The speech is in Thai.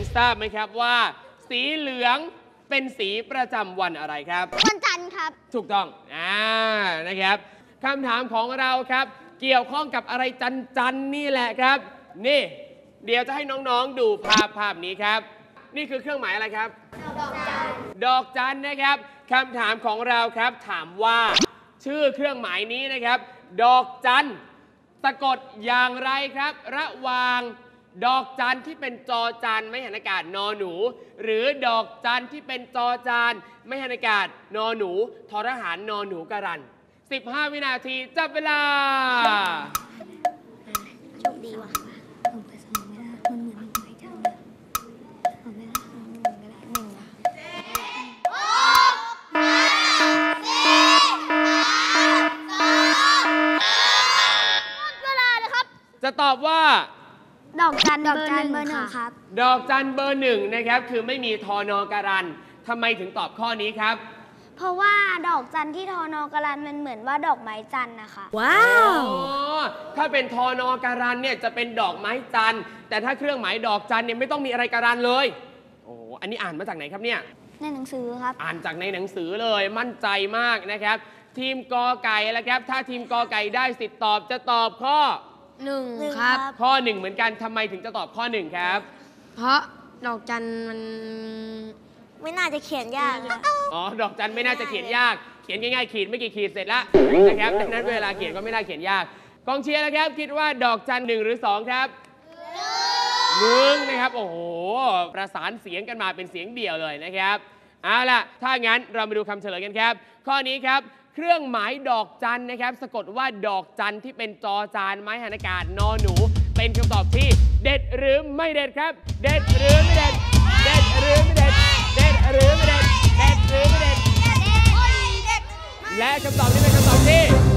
ครับว่า สีเหลืองเป็นสีประจำวันอะไรครับ วันจันทร์ครับ ถูกต้องอ่านะครับคำถามของเราครับ เกี่ยวข้องกับอะไรจันจันๆนี่แหละครับ นี่ เดี๋ยวจะให้น้องๆดูภาพภาพนี้ครับ นี่คือเครื่องหมายอะไรครับดอกจันนะครับคำถามของเราครับถามว่า ชื่อเครื่องหมายนี้นะครับ ดอกจันสะกดอย่างไรครับ ระหว่าง ดอกจันที่เป็นจอจานไม่หันอากาศนอหนู หรือดอกจันที่เป็นจอจานไม่หันอากาศนอหนูทอทหารนอหนูการัน 15 วินาทีจับเวลา โชคดีว่ะผมไปสมัครไม่ได้มันเหมือนไม้จังเลยผมไม่ได้ทำหนึ่งก็ได้หนึ่งนะเวลาเลยครับจะตอบว่า ดอกจันดอกจันเบอร์หนึ่งค่ะครับดอกจันเบอร์หนึ่งนะครับ คือไม่มีทอนอการันทำไมถึงตอบข้อนี้ครับ เพราะว่าดอกจันที่ทอนอกรันมันเหมือนว่าดอกไม้จันทร์นะคะ ว้าอ๋อถ้าเป็นทอนอการันเนี่ยจะเป็นดอกไม้จันทร์แต่ถ้าเครื่องหมายดอกจันเนี่ยไม่ต้องมีอะไรการันเลย โอ้โหอันนี้อ่านมาจากไหนครับเนี่ย ในหนังสือครับ อ่านจากในหนังสือเลยมั่นใจมากนะครับ ทีมกอไก่แล้วครับ ถ้าทีมกอไก่ได้สิทธิ์ตอบจะตอบข้อ หนึ่งหนึ่งครับครับข้อหนึ่งเหมือนกันทำไมถึงจะตอบข้อหนึ่งครับ เพราะดอกจันมัน ไม่น่าจะเขียนยากนะ อ๋อ ดอกจันไม่น่าจะเขียนยาก เขียนง่ายๆ ขีดไม่กี่ขีดเสร็จละนะครับดังนั้นเวลาเขียนก็ไม่น่าเขียนยาก กองเชียร์นะครับ คิดว่าดอกจันหนึ่งหรือสองครับหนึ่งนะครับ โอ้โห ประสานเสียงกันมาเป็นเสียงเดี่ยวเลยนะครับ เอาล่ะ ถ้างั้นเรามาดูคำเฉลยกันครับ ข้อนี้ครับ เครื่องหมายดอกจันนะครับ สะกดว่าดอกจันที่เป็นจอจานไม้หันอากาศนอหนู เป็นคำตอบที่เด็ดหรือไม่เด็ดครับ เด็ดหรือไม่เด็ด เด็ดหรือไม่เด็ด เด็ดหรือไม่เด็ด เด็ดหรือไม่เด็ด และคำตอบที่เป็นคำตอบที่